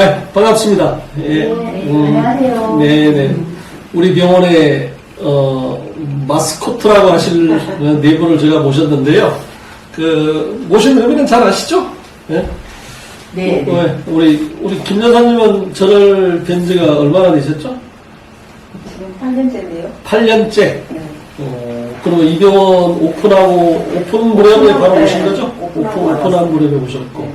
아, 반갑습니다. 예. 네, 안녕하세요. 네, 네. 우리 병원에 어, 마스코트라고 하실 네 분을 제가 모셨는데요. 그 모신 의미는 잘 아시죠? 예? 네, 네. 어, 우리 우리 김 여사님은 저를 뵌 지가 얼마나 되셨죠? 지금 8년째인데요. 8년째. 네. 어, 그러면 이 병원 오픈하고 오픈 무렵에 바로 네, 오신 거죠? 오픈 오픈한. 무렵에 오셨고 네.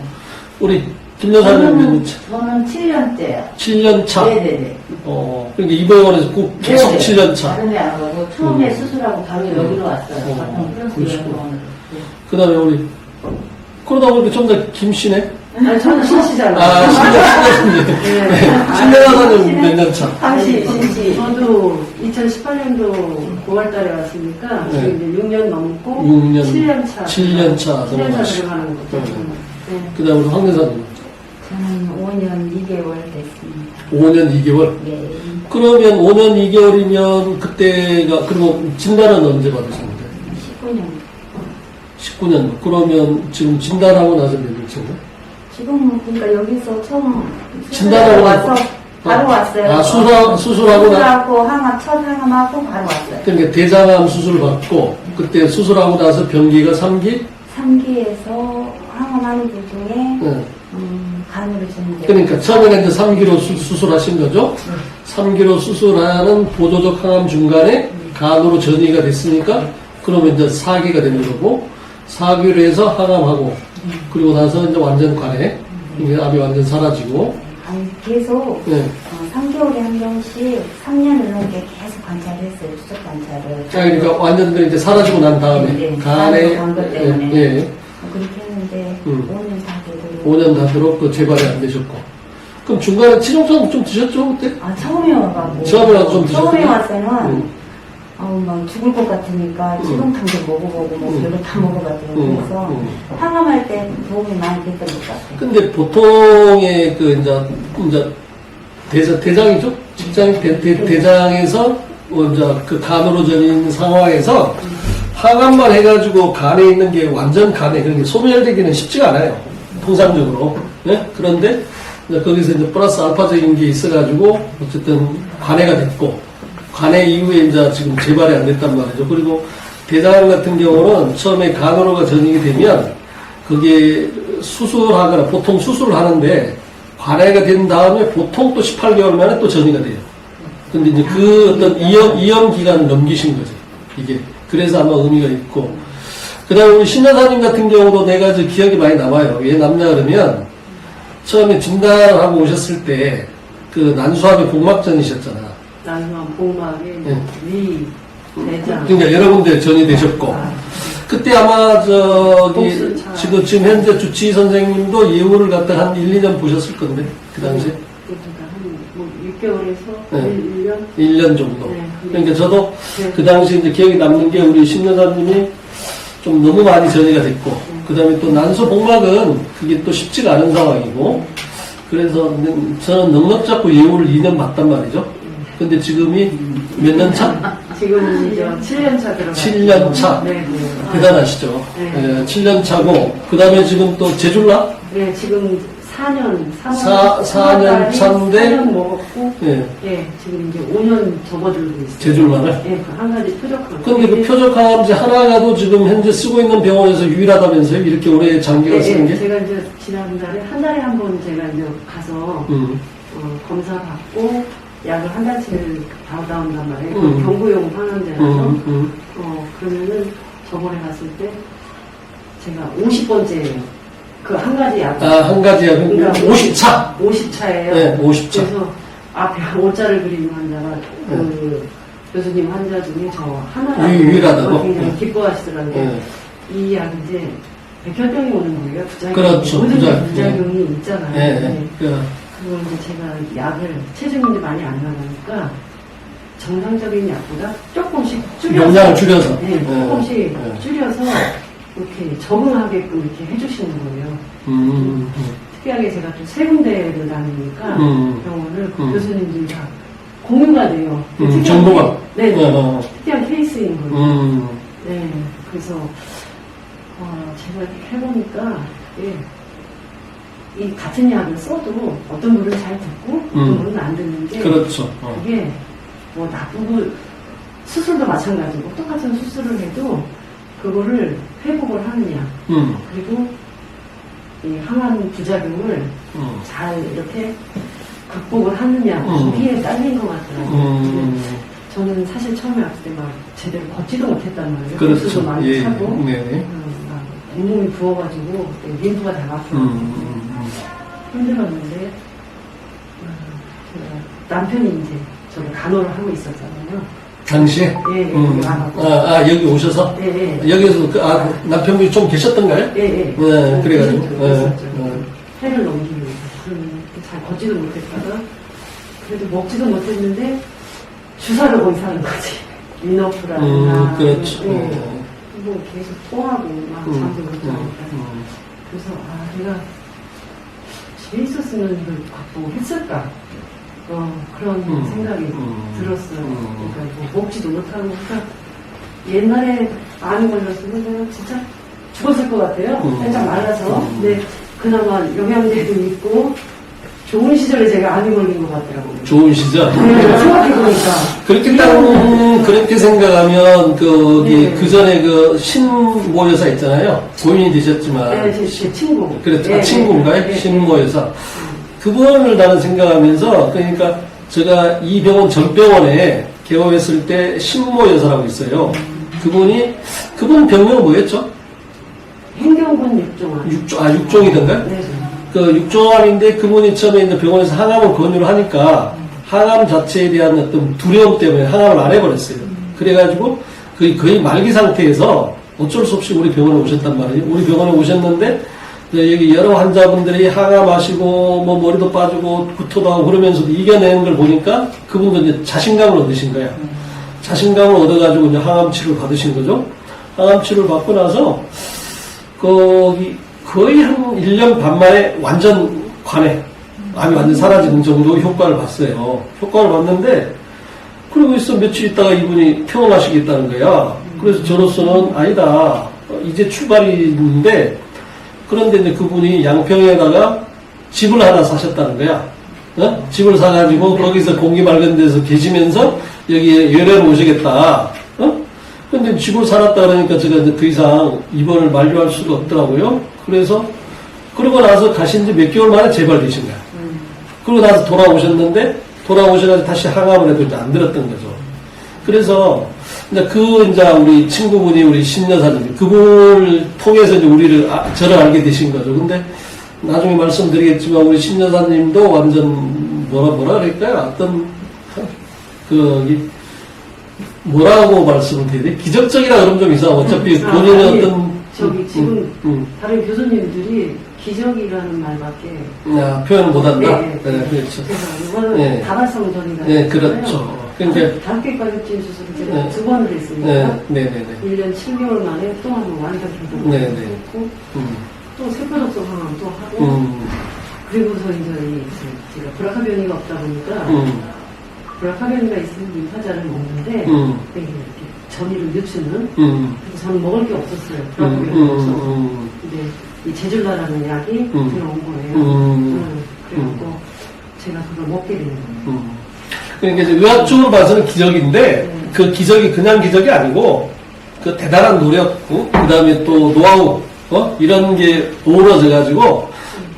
우리 저는, 년째? 저는 7년째요. 7년 차. 네네네. 어, 그러니까 이 병원에서 꼭 계속 네네. 7년 차. 다른 데안 가고 처음에 음. 수술하고 바로 여기로 왔어요. 어, 보통 플러스 그러시구나. 병원으로. 네. 그 다음에 우리, 그러다 보니까 좀 더 김씨네? 아니, 저는 신시잖아요. 아, 신년, 신년님. 네. 신년하사님 몇년 차? 당시 신시. 저도 2018년도 9월 달에 왔으니까 네. 지금 이제 6년 넘고 6년, 7년 차 7년 차 7년 차 들어가는 거죠. 네. 네. 그 다음에 우리 황 여사님. 저는 5년 2개월 됐습니다. 5년 2개월. 네. 그러면 5년 2개월이면 그때가, 그리고 진단은 언제 받으셨는데? 19년. 19년. 그러면 지금 진단하고 나서 몇 년째인가? 지금 그러니까 여기서 처음 진단하고 와서 나서- 바로 어? 왔어요. 아, 수술하- 수술하고 나- 수술하고 항암 첫 항암하고 바로 왔어요. 그러니까 대장암 수술 받고, 그때 수술하고 나서 병기가 3기? 3기에서 항암하는 도중에 네. 주는데 그러니까 처음에는 이제 3기로 수, 술하신 거죠. 3기로 수술하는 보조적 항암 중간에 간으로 전이가 됐으니까 그러면 이제 4기가 되는 거고 4기로 해서 항암하고 그리고 나서 이제 완전 관해 이게 암이 완전 사라지고 아니, 계속 네. 어, 3개월에 한 병씩 3년을 넘게 계속 관찰했어요. 추적 관찰을. 자, 그러니까 완전 그 이제 사라지고 난 다음에 네, 네. 간에 간것 때문에. 예, 예. 어, 그렇게 했는데 음. 5년 다 5년 다도록 그 재발이 안 되셨고 그럼 중간에 치료좀 좀 드셨죠 그때? 아 처음에 와가고 처음에 와서 좀 처음에 드셨구나. 왔을 때는 음. 아우 막 죽을 것 같으니까 치동탕도 먹어보고 뭐 음. 별거 다 먹어봤어요. 음. 그래서 음. 항암할 때 도움이 많이 됐던 것 같아요. 근데 보통의 그 이제 이제 대장 대장이죠 직장 대, 대, 대장에서 어, 이제 그 간으로 전인 상황에서 항암만 해가지고 간에 있는 게 완전 간에 그런 게 소멸되기는 쉽지가 않아요 통상적으로 예? 그런데 이제 거기서 이제 플러스 알파적인 게 있어가지고 어쨌든 관해가 됐고 관해 이후에 이제 지금 재발이 안 됐단 말이죠 그리고 대장 같은 경우는 처음에 간으로가 전이게 되면 그게 수술하거나 보통 수술을 하는데 관해가 된 다음에 보통 또 18개월 만에 또 전이가 돼요. 근데 이제 그 어떤 이염, 이염 기간을 넘기신 거죠. 이게. 그래서 아마 의미가 있고. 그 다음에 우리 신여사님 같은 경우도 내가 저 기억이 많이 남아요. 왜 남냐 그러면 처음에 진단하고 오셨을 때 그 난수압의 복막전이셨잖아. 난수암, 복막에 네. 위, 대장. 그러니까 여러 군데 전이 되셨고. 그때 아마 저기. 지금 지금 현재 주치의 선생님도 예우를 갖다 한 1, 2년 보셨을 건데 그 당시에 그러니까 한뭐 6개월에서 네. 1, 1년 1년 정도. 네. 그러니까 저도 네. 그 당시 이제 기억에 남는 게 우리 신여사님이 좀 너무 많이 전이가 됐고 그 다음에 또 난소 복막은 그게 또 쉽지가 않은 상황이고 그래서 저는 넉넉 잡고 예우를 2년 봤단 말이죠. 근데 지금이 몇 년 차? 지금 이제 7년 차 들어가. 7년 차. 네, 네. 대단하시죠. 네. 7년 차고 그 다음에 지금 또 제줄라? 네, 지금 4년, 4년, 사- 사년 차인데? 4년 먹었고, 예. 예, 지금 이제 5년 접어들고 있어요. 제줄만을? 예, 그한 가지 표적항. 근데 그 표적항암제 하나가도 지금 현재 쓰고 있는 병원에서 유일하다면서요? 이렇게 오래 장기간 네, 쓰는 네, 게? 제가 이제 지난달에 한 달에 한 번 제가 이제 가서 음. 어, 검사 받고 약을 한 달치를 받아온단 말이에요. 음. 경구용 항암제라서. 음, 음. 어, 그러면은 저번에 갔을 때 제가 50번째예요. 그 한 가지 약. 아, 한 가지야. 그러니까 50차! 50차예요. 네, 50차. 그래서 앞에 오자를 그리는 환자가 그 교수님 환자 중에 저 하나라고 유- 유일하다고? 굉장히 네. 기뻐하시더라고요. 네. 이 약이 이제 백혈병이 오는 거예요. 부작용이. 그렇죠. 모든 부작- 부작용이 있잖아요. 예, 네. 예. 그, 그걸 이제 제가 약을 체중이 많이 안 나가니까 정상적인 약보다 조금씩 줄여서 용량을 줄여서. 네, 조금씩 예. 줄여서 이렇게 적응하게끔 이렇게 해주시는 거예요. 음, 음, 특이하게 제가 또 세 군데를 다니니까 음. 병원을 그 음. 교수님들이 다 공유가 돼요. 음, 특이한 정보가. 케이- 네, 네. 어, 특이한 케이스인 거예요. 음. 네, 그래서 어, 제가 이렇게 해보니까 예, 이 같은 약을 써도 어떤 분은 잘 듣고 어떤 음. 분은 안 듣는데 그렇죠. 어. 그게 뭐 나쁘고 수술도 마찬가지고 똑같은 수술을 해도 그거를 회복을 하느냐 음, 그리고 이 항암 부작용을 음, 잘 이렇게 극복을 하느냐 음. 거기에 딸린 것 같더라고요. 음, 저는 사실 처음에 왔을 때 막 제대로 걷지도 못했단 말이에요. 그렇죠. 많이 예, 차고. 음, 막 온몸이 부어가지고 그때 림프가 다 막혀 음, 음, 힘들었는데 음, 제가 남편이 이제 저를 간호를 하고 있었잖아요. 당시에? 예, 예, 음, 아, 아, 아, 여기 오셔서? 예, 예. 여기서 그, 아, 남편분이 좀 계셨던가요? 예, 예. 네, 그래가지고. 예. 예. 해를 위해서. 그러면 잘 걷지도 못했다가, 그래도 먹지도 못했는데, 주사를 거기 사는 거지. 리너프라든가. 음, 그렇죠. 예. 음, 뭐 계속 토하고, 막 음, 잠도 못 자고. 음, 음. 그래서, 아, 내가 집에 있었으면 이걸 극복했을까? 어, 그런 음, 생각이 음, 들었어요. 음. 그러니까 뭐 먹지도 못하고. 그러니까 옛날에 암이 걸렸으면 내가 진짜 죽었을 것 같아요. 음. 살짝 말라서. 음. 근데 그나마 영양제도 있고 좋은 시절에 제가 암이 걸린 것 같더라고요. 좋은 시절. 네, 생각해보니까. 그렇게 딱, 그렇게 생각하면, 그, 네. 그 전에 그, 신모 여사 있잖아요. 고인이 되셨지만. 네, 제, 제 친구. 그렇죠. 네, 아, 친구인가요? 네, 네. 신모 여사. 그분을 나는 생각하면서, 그러니까 제가 이 병원 전 병원에 개업했을 때 신모 여사라고 있어요. 그분이, 그분 병명 뭐였죠? 행정군 육종아. 육종, 아, 육종이던가요? 네. 그 육종암인데 그분이 처음에 이제 병원에서 항암을 권유를 하니까 항암 자체에 대한 어떤 두려움 때문에 항암을 안 해버렸어요. 그래가지고 거의, 거의 말기 상태에서 어쩔 수 없이 우리 병원에 오셨단 말이에요. 우리 병원에 오셨는데 여기 여러 환자분들이 항암하시고 뭐 머리도 빠지고 구토도 하고 그러면서도 이겨내는 걸 보니까 그분도 이제 자신감을 얻으신 거야. 자신감을 얻어가지고 이제 항암 치료를 받으신 거죠. 항암 치료를 받고 나서 거기 거의 한 1년 반 만에 완전 관해. 암이 완전 사라지는 정도 효과를 봤어요. 효과를 봤는데, 그러고 있어 며칠 있다가 이분이 퇴원하시겠다는 거야. 그래서 저로서는 아니다. 어, 이제 출발이 있는데, 그런데 이제 그분이 양평에다가 집을 하나 사셨다는 거야. 어? 집을 사가지고 거기서 공기 맑은 데서 계시면서 여기에 열애를 오시겠다. 어? 근데 집을 살았다 그러니까 제가 이제 더 이상 입원을 만료할 수가 없더라고요. 그래서 그러고 나서 가신 지 몇 개월 만에 재발되신 거야. 음. 그러고 나서 돌아오셨는데 돌아오셔가지고 다시 항암을 해도 이제 안 들었던 거죠. 그래서 이제 그 이제 우리 친구분이 우리 신여사님 그분을 통해서 이제 우리를 아- 저를 알게 되신 거죠. 근데 나중에 말씀드리겠지만 우리 신여사님도 완전 뭐라 뭐라 그럴까요? 어떤 그 이- 뭐라고 말씀을 드려야 돼? 기적적이라 그러면 좀 이상. 어차피 아, 본인의 아니, 어떤 저기 지금 음, 다른 교수님들이 기적이라는 말밖에 음. 아, 표현을 못한다. 네, 네, 네. 그렇죠. 그래서 이거는 네. 다발성전이라는 네, 그렇죠. 다섯 개까지 찐 수술을 제가 네. 두 번을 했으니까 네, 네, 네, 네. 1년 7개월 만에 또 한 번 완전 회복을 네, 네. 했고 음, 또 세포적성 항암 또 하고 음, 그리고서 이제 이 제가 브라카변이가 없다 보니까 음, 브라카변이가 있으면 림파자를 먹는데 음, 이렇게 전이를 늦추는 음, 그래서 저는 먹을 게 없었어요. 음, 브라카변이 없어서 음, 근데 이 제줄라라는 약이 음. 들어온 거예요. 음. 음, 그래갖고 제가 그걸 먹게 되는 거예요. 음. 그러니까 이제 의학적으로 봐서는 기적인데 네. 그 기적이 그냥 기적이 아니고 그 대단한 노력, 그 다음에 또 노하우, 어? 이런 게 어우러져 가지고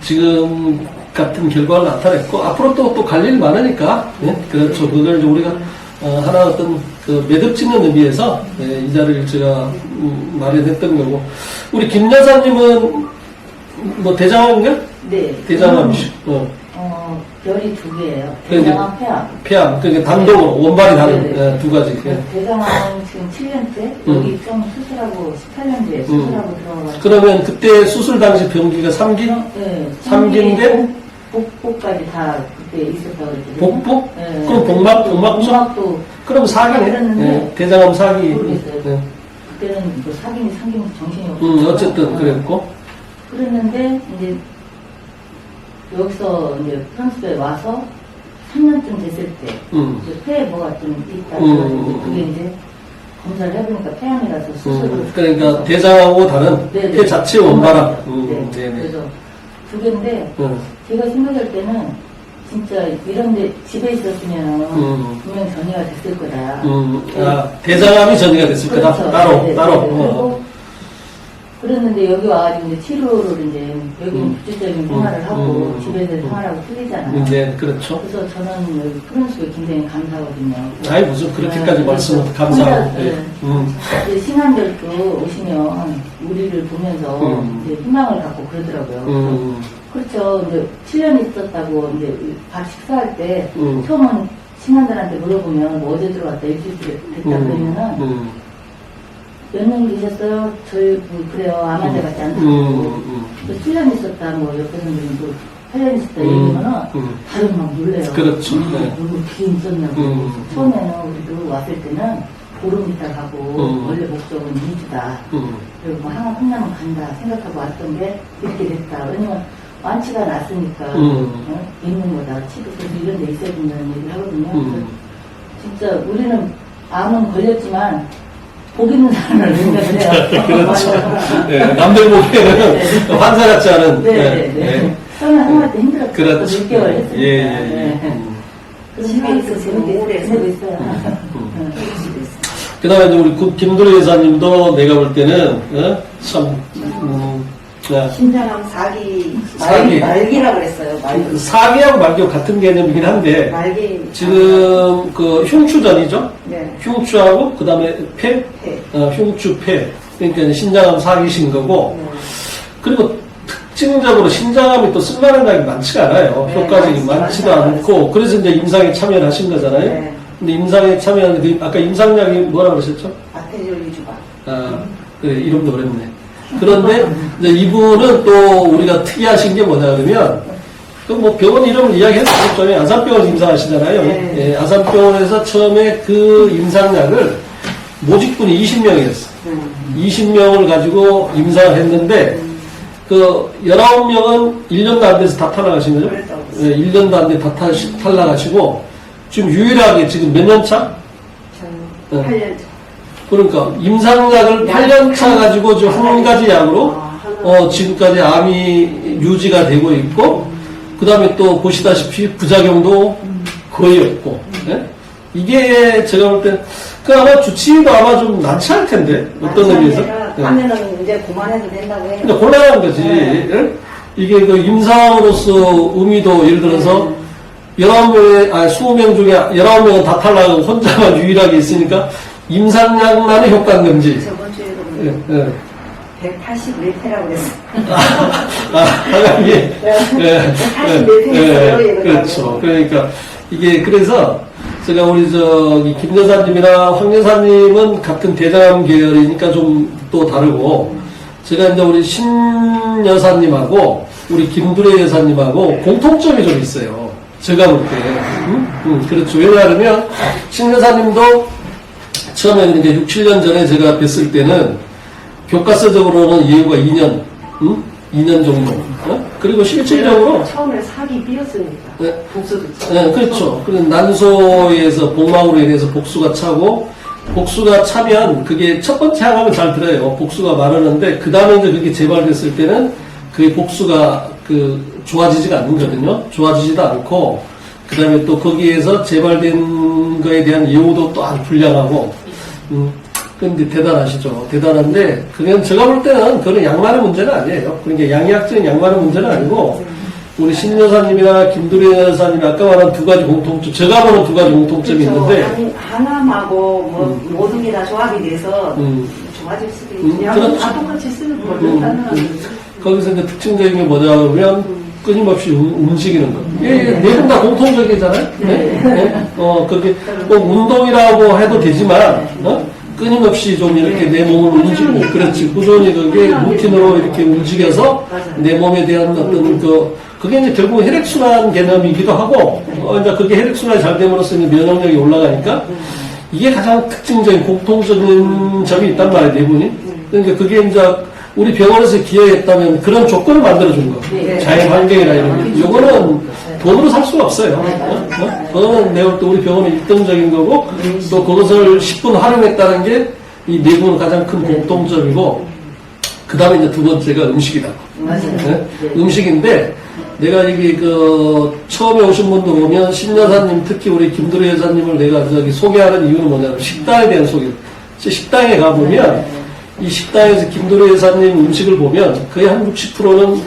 지금 같은 결과를 나타냈고 앞으로 또 또 갈 일이 많으니까 예? 그렇죠. 그걸 이제 우리가 어, 하나 어떤 그 매듭 짓는 의미에서 예, 이 자리를 제가 음, 마련했던 거고 우리 김 여사님은 뭐 대장암인가? 네. 대장암이시. 어. 어, 별이 두 개예요. 그러니까 대장암 폐암. 폐암, 그러니까 단독으로 원발이 다른 네, 네. 예, 두 가지. 예. 대장암 지금 7년째, 음. 여기 좀 수술하고 18년째 수술하고 들어가가지고. 그러면 그때 수술 당시 병기가 3기? 네. 삼기인데? 복복까지 다 그때 있었다고 그랬거든요. 복부? 네. 그럼 복막, 복막죠? 복막도 그럼 4기네. 그랬는데 예, 대장암 4기. 모르겠어요. 예. 그때는 뭐 사기니 상기니 정신이 없었고. 음, 어쨌든 그랬고. 그랬는데 이제 여기서 이제 프랑스에 와서 3년쯤 됐을 때 음. 이제 폐에 뭐가 좀 있다 음. 그래가지고 그게 이제 검사를 해보니까 폐암이라서 수술을 음, 그러니까 대장하고 다른 네네. 폐 자체 원발암. 네. 음, 네네. 그래서 두 개인데 응. 제가 생각할 때는 진짜 이런데 집에 있었으면 음. 분명 전이가 됐을 거다. 음, 아, 대장암이 전이가 됐을 거다. 그렇죠. 따로, 네, 네, 따로. 네, 네. 어. 그리고 그랬는데 여기 와가지고 이제 치료를 이제 여기 는 음. 구체적인 생활을 하고 음. 집에서 음. 생활하고 틀리잖아요. 네, 그렇죠. 그래서 저는 여기 프랑스에 굉장히 감사하거든요. 아이, 무슨 그렇게까지 네, 그래서 감사하고. 예. 네. 음, 이제 신앙들도 오시면 우리를 보면서 음. 이제 희망을 갖고 그러더라고요. 음, 그렇죠. 이제 7년 있었다고 이제 밥 식사할 때 음. 처음은 신앙들한테 물어보면 뭐 어제 들어왔다 일주일 됐다 음, 그러면은 음, 몇 년 계셨어요? 저희 뭐 그래요. 암 환자 같지 않다고. 음, 음. 또 7년 있었다, 뭐, 옆에 또 8년 있었다, 음, 얘기하면은, 음. 다들 막 놀래요. 그렇죠. 음, 네. 얼굴 기 있었냐고. 음. 처음에는 우리도 왔을 때는 보름 있다 가고, 음. 원래 목적은 2주다. 음. 그리고 뭐 하나 끝나면 간다 생각하고 왔던 게 이렇게 됐다. 왜냐면 완치가 났으니까, 음. 어? 있는 거다. 치료, 그래서 이런 데 있어야 된다는 얘기를 하거든요. 음. 진짜 우리는 암은 걸렸지만, 복 있는 사람을 해요. 그렇죠. 예, 남들 보기에는 환사 같지 않은. 네, 예, 네, 네. 예. 처음에 항암할 때 힘들었죠. 그렇죠. 6개월 했으니까. 예, 예, 예. 네. 음. 집에 있어서 재밌게 오래 지내고 있어요. 음. 네. 그 다음에 우리 구- 김도래 여사님도 내가 볼 때는, 어? 참, 음, 야, 신장암 사기 사기. 말, 말기라고 그랬어요. 말기. 사기하고 말기하고 같은 개념이긴 한데, 말기. 지금 그 흉추전이죠? 네. 흉추하고, 그 다음에 폐, 폐. 어, 흉추 폐. 그러니까 신장암 사기신 거고, 네. 그리고 특징적으로 신장암이 또 쓸만한 약이 많지가 않아요. 네, 효과적이 많지, 많지도 많지 않고, 그래서 이제 임상에 참여를 하신 거잖아요. 네. 근데 임상에 참여하는 그, 아까 임상약이 뭐라 그러셨죠? 위주가. 아, 그래, 이름도 어렵네. 그런데 이제 이분은 또 우리가 특이하신 게 뭐냐 그러면 그 뭐 병원 이름을 이야기해도 되겠죠. 아산병원 임상하시잖아요. 네. 예, 아산병원에서 처음에 그 임상약을 모집군이 20명이었어. 음. 20명을 가지고 임상을 했는데 그 19명은 1년도 안 돼서 다 탈락하신 거죠? 예, 1년도 안돼다 탈락하시고 지금 유일하게 지금 몇 년 차? 저는 네. 8년 차. 그러니까 임상약을 8년 차 가지고 지금 한 가지 약으로. 어, 지금까지 암이 유지가 되고 있고 그 다음에 또 보시다시피 부작용도 거의 없고 예? 이게 제가 볼 때 그 아마 주치의도 아마 좀 난처할 텐데 어떤 의미에서 예. 하면은 이제 그만해도 된다고 해요. 근데 곤란한 거지 네. 예? 이게 그 임상으로서 의미도 예를 들어서 네. 19명의, 아니 20명 중에 19명은 다 탈락하고 혼자만 유일하게 있으니까 임상약만의 효과는 금지 저번 주에도 예, 예. 181회라고 그랬어요. 아, 하나님, 예, 예, 사실 몇 회였어요, 예, 이거 그렇죠. 그러니까, 이게, 그래서, 제가 우리 저기, 김 여사님이나 황 여사님은 같은 대장 계열이니까 좀 또 다르고, 제가 이제 우리 신 여사님하고, 우리 김두래 여사님하고 공통점이 좀 있어요. 제가 볼 때. 음? 음, 그렇죠. 왜냐하면, 신 여사님도 처음에 이제 6, 7년 전에 제가 뵀을 때는 교과서적으로는 예후가 2년, 응? 2년 정도. 어? 그리고 실질적으로, 처음에 사기 삐었으니까. 네. 복수도 있죠. 네, 그렇죠. 난소에서 복막으로 인해서 복수가 차고, 복수가 차면 그게 첫 번째 항암은 잘 들어요. 복수가 마르는데, 그 다음에 이제 그게 재발됐을 때는 그게 복수가 그 좋아지지가 않거든요. 좋아지지도 않고, 그 다음에 또 거기에서 재발된 거에 대한 예후도 또 아주 불량하고, 음, 근데 대단하시죠. 대단한데, 그냥 제가 볼 때는 그런 양만의 문제는 아니에요. 그러니까 양의학적인 양만의 문제는 아니고, 우리 신 여사님이나 김두래 여사님 아까 말한 두 가지 공통점, 제가 보는 두 가지 공통점이 그렇죠. 있는데, 아니, 항암하고 뭐 모든 게 다 조합이 돼서 음. 좋아질 수도 음, 있죠. 약은 그렇죠. 다 똑같이 쓰는 음, 거죠. 다른 음. 거기서 이제 특징적인 게 뭐냐 하면, 끊임없이 움- 움직이는 거. 이게 네분 다 공통적이잖아요? 네. 네. 어, 그게 꼭 운동이라고 해도 되지만, 어? 끊임없이 좀 이렇게 내 몸을 움직이고, 그렇지. 꾸준히 그게 루틴으로 이렇게 움직여서 내 몸에 대한 어떤 그, 그게 이제 결국 혈액순환 개념이기도 하고, 어, 이제 그게 혈액순환이 잘 됨으로써 면역력이 올라가니까, 이게 가장 특징적인 공통적인 점이 있단 말이에요, 네 분이. 그러니까 그게 이제 우리 병원에서 기여했다면 그런 조건을 만들어준 거. 네. 자연 환경이나 이런 게. 요거는 돈으로 살 수가 없어요. 어? 어? 그거는 내가 볼때 우리 병원의 일등적인 거고, 또 그것을 10분 활용했다는 게 이 네 분은 가장 큰 공통점이고, 그 다음에 이제 두 번째가 음식이다. 네? 네. 음식인데 내가 이게 그 처음에 오신 분도 보면 신 여사님 특히 우리 김두루 여사님을 내가 저기 소개하는 이유는 뭐냐면 식당에 대한 소개. 저 식당에 가보면 이 식당에서 김두루 여사님 음식을 보면 거의 한 60%는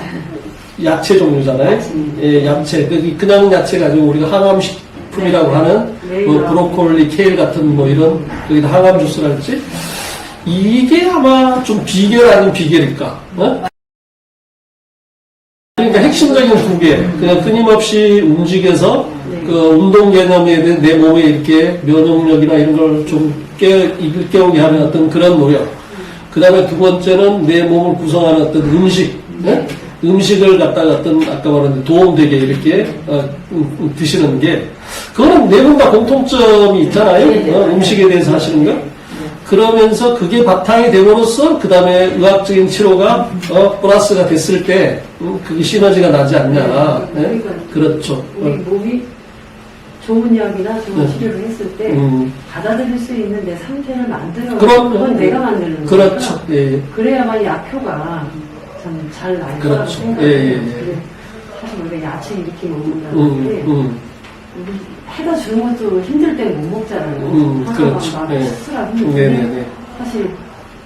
야채 종류잖아요. 예, 야채. 그- 그냥 야채 가지고 우리가 항암 식품이라고 하는 뭐 브로콜리, 케일 같은 뭐 이런 거기다 항암 주스랄지 이게 아마 좀 비결 아닌 비결일까? 어? 그러니까 핵심적인 두 개, 그냥 끊임없이 움직여서 그 운동 개념에 대한 내 몸에 이렇게 면역력이나 이런 걸 좀 깨, 일깨우게 하는 어떤 그런 노력. 그 다음에 두 번째는 내 몸을 구성하는 어떤 음식, 예? 음식을 갖다가 어떤 아까 말한 도움되게 이렇게 어, 음, 음, 드시는 게 그거는 네 분 다 공통점이 있잖아요. 네, 네. 어, 음식에 대해서 하시는 거. 그러면서 그게 바탕이 됨으로써 그 다음에 의학적인 치료가 어, 플러스가 됐을 때 음, 그게 시너지가 나지 않냐. 예? 그렇죠. 우리 어, 몸이 좋은 약이나 좋은 네. 치료를 했을 때 음, 받아들일 수 있는 내 상태를 만들어 그럼요. 그건 내가 만드는 거니까 그렇죠. 예, 예. 그래야만 약효가 참잘날 거라고 그렇죠. 생각해요. 예, 예, 예. 그래, 사실 우리가 야채 이렇게 먹는다는 음, 게 음, 우리 해다 주는 것도 힘들 때 못 먹잖아요. 음, 항상 그렇죠. 막 예. 스스로 힘든데 네네네. 사실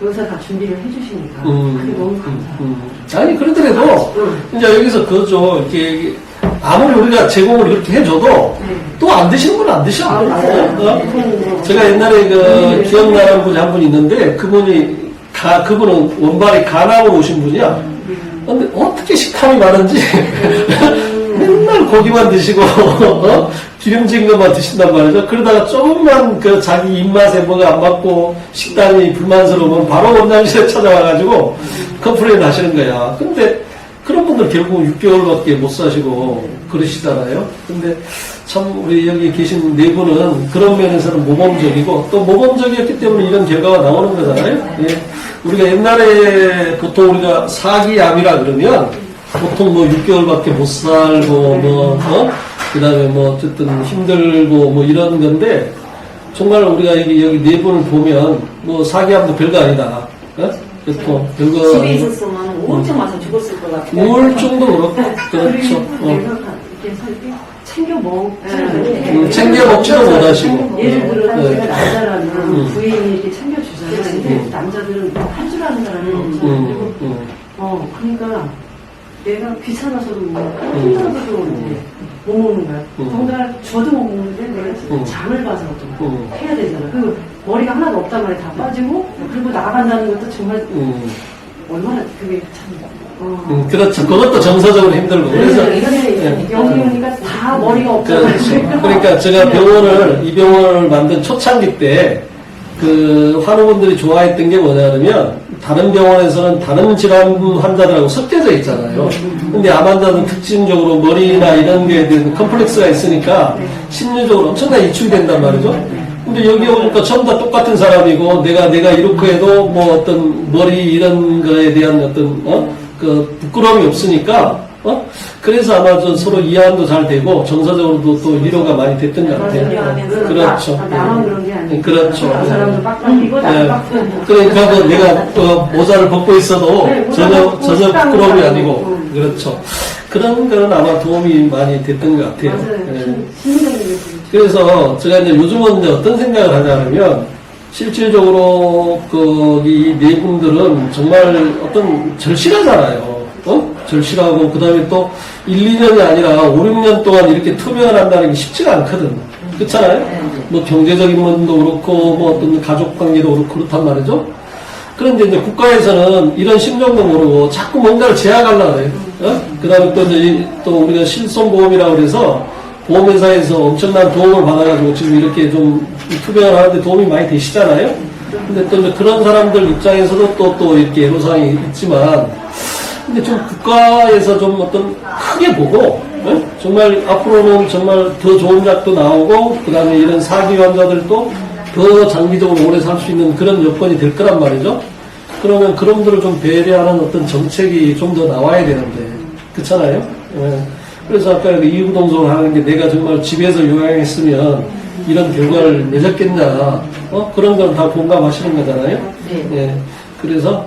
여기서 다 준비를 해주시니까 음, 그게 너무 음, 감사해요. 음. 아니, 그러더라도 응. 이제 여기서 그죠. 이렇게 아무리 우리가 제공을 그렇게 해줘도 네. 또안 드시는 분은 안 드셔. 아, 맞아요. 어? 네. 제가 옛날에 그 기억나는 분이 한 분 있는데 그분이 가, 그분은 원발이 가남으로 오신 분이야. 근데 어떻게 식탐이 많은지 맨날 고기만 드시고 어? 기름진 것만 드신단 말이죠. 그러다가 조금만 그 자기 입맛에 뭐가 안 맞고 식단이 불만스러우면 바로 원장실에 찾아와가지고 컴플레인 하시는 거야. 근데 그런 분들 결국 6개월밖에 못 사시고 그러시잖아요. 근데 참 우리 여기 계신 네 분은 그런 면에서는 모범적이고 또 모범적이었기 때문에 이런 결과가 나오는 거잖아요. 예. 우리가 옛날에 보통 우리가 사기암이라 그러면 보통 뭐 6개월밖에 못 살고 뭐 어? 그 다음에 뭐 어쨌든 힘들고 뭐 이런 건데 정말 우리가 여기 여기 네 분을 보면 뭐 사기암도 별거 아니다. 어? 그렇고 별거 집에 있었으면 우울증 와서 죽었을 것 같아요. 우울증도 그렇고 그렇죠. 어. 내가 가- 이렇게 챙겨 먹지 음, 챙겨 먹지도 못하시고. 예를 들어 네. 제가 남자라면 음. 부인이 이렇게 챙겨주잖아요. 근데 음. 남자들은 할 줄 아는 사람이 음. 없잖아요. 음, 그리고 음, 어 그러니까 내가 귀찮아서도 뭐 음. 힘들어서도 이제 못 먹는 거야. 음. 더군다나 저도 못 먹는데 내가 음. 장을 봐서 또 음. 해야 되잖아. 그리고 머리가 하나도 없단 말이야. 다 빠지고 그리고 나간다는 것도 정말 음, 얼마나 그게 참 어. 음, 그렇죠. 그것도 정서적으로 힘들고 그래서 그래서 예. 여기 오니까 다 머리가 없잖아요. 그렇죠. 그러니까 제가 병원을 이 병원을 만든 초창기 때 그 환우분들이 좋아했던 게 뭐냐면 다른 병원에서는 다른 질환 환자들하고 섞여져 있잖아요. 근데 암 환자는 특징적으로 머리나 이런 게 컴플렉스가 있으니까 심리적으로 엄청나게 이축이 된단 말이죠. 근데 여기 오니까 전부 다 똑같은 사람이고 내가 내가 이렇게 해도 뭐 어떤 머리 이런 거에 대한 어떤 어? 그 부끄러움이 없으니까 어? 그래서 아마 좀 서로 이해도 잘 되고 정서적으로도 또 위로가 많이 됐던 것 같아요. 그렇죠. 아, 나만 그런 게 아니고 그렇죠. 그 사람도 빡빡이고 나도 네. 그러니까 그 내가 어, 모자를 벗고 있어도 네, 전혀 전혀 부끄러움이. 아니고 음. 그렇죠. 그런 거는 아마 도움이 많이 됐던 것 같아요. 게 그래서 제가 이제 요즘은 이제 어떤 생각을 하냐면 실질적으로 거기 네 분들은 정말 어떤 절실하잖아요. 어? 절실하고 그 다음에 또 1, 2년이 아니라 5, 6년 동안 이렇게 투병을 한다는 게 쉽지가 않거든. 그렇잖아요. 뭐 경제적인 면도 그렇고 뭐 어떤 가족 관계도 그렇고 그렇단 말이죠. 그런데 이제 국가에서는 이런 심정도 모르고 자꾸 뭔가를 제약하려고 해요. 어? 그 다음에 또 이제 이- 또 우리가 실손보험이라고 그래서 보험회사에서 엄청난 도움을 받아가지고 지금 이렇게 좀 투병을 하는데 도움이 많이 되시잖아요. 근데 또 그런 사람들 입장에서도 또, 또 이렇게 애로사항이 있지만 근데 좀 국가에서 좀 어떤 크게 보고 어? 정말 앞으로는 정말 더 좋은 약도 나오고 그 다음에 이런 사기 환자들도 더 장기적으로 오래 살 수 있는 그런 여건이 될 거란 말이죠. 그러면 그런 분들을 좀 배려하는 어떤 정책이 좀 더 나와야 되는데 그렇잖아요. 예. 그래서 아까 그 이구동성을 하는 게 내가 정말 집에서 요양했으면 이런 결과를 맺었겠냐 어? 그런 건 다 공감하시는 거잖아요. 네. 예. 그래서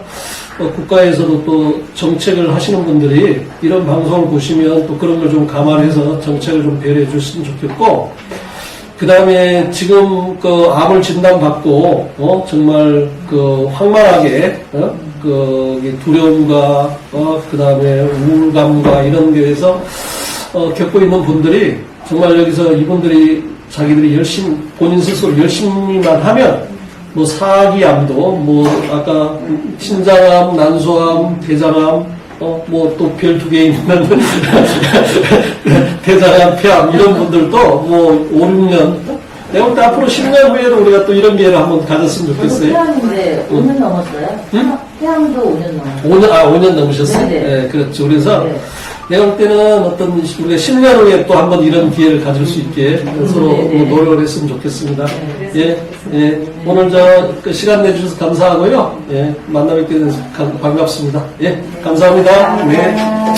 어, 국가에서도 또 정책을 하시는 분들이 이런 방송을 보시면 또 그런 걸 좀 감안해서 정책을 좀 배려해 주셨으면 좋겠고, 그 다음에 지금 그 암을 진단받고, 어, 정말 그 황만하게, 어, 그이 두려움과, 어, 그 다음에 우울감과 이런 데에서, 어, 겪고 있는 분들이 정말 여기서 이분들이 자기들이 열심히, 본인 스스로 열심히만 하면, 뭐 사기암도, 뭐 아까 신장암, 난소암, 대장암, 어, 뭐 또 별 두 개 있는 대장암, 폐암 이런 분들도 뭐 5, 6년 내가 볼 때 앞으로 10년 후에도 우리가 또 이런 기회를 한번 가졌으면 좋겠어요. 태양인데 5년 넘었어요. 응? 태양도 5년 넘었어요. 5년, 아, 5년 넘으셨어요? 네네. 네, 그렇죠. 그래서 네. 내가 볼 때는 어떤 우리가 10년 후에 또 한번 이런 기회를 가질 수 있게 서로 네네. 뭐 노력을 했으면 좋겠습니다. 네, 예, 예. 오늘 저, 그 시간 내주셔서 감사하고요. 예, 만나 뵙게 돼서 감- 반갑습니다. 예, 감사합니다. 네. 아,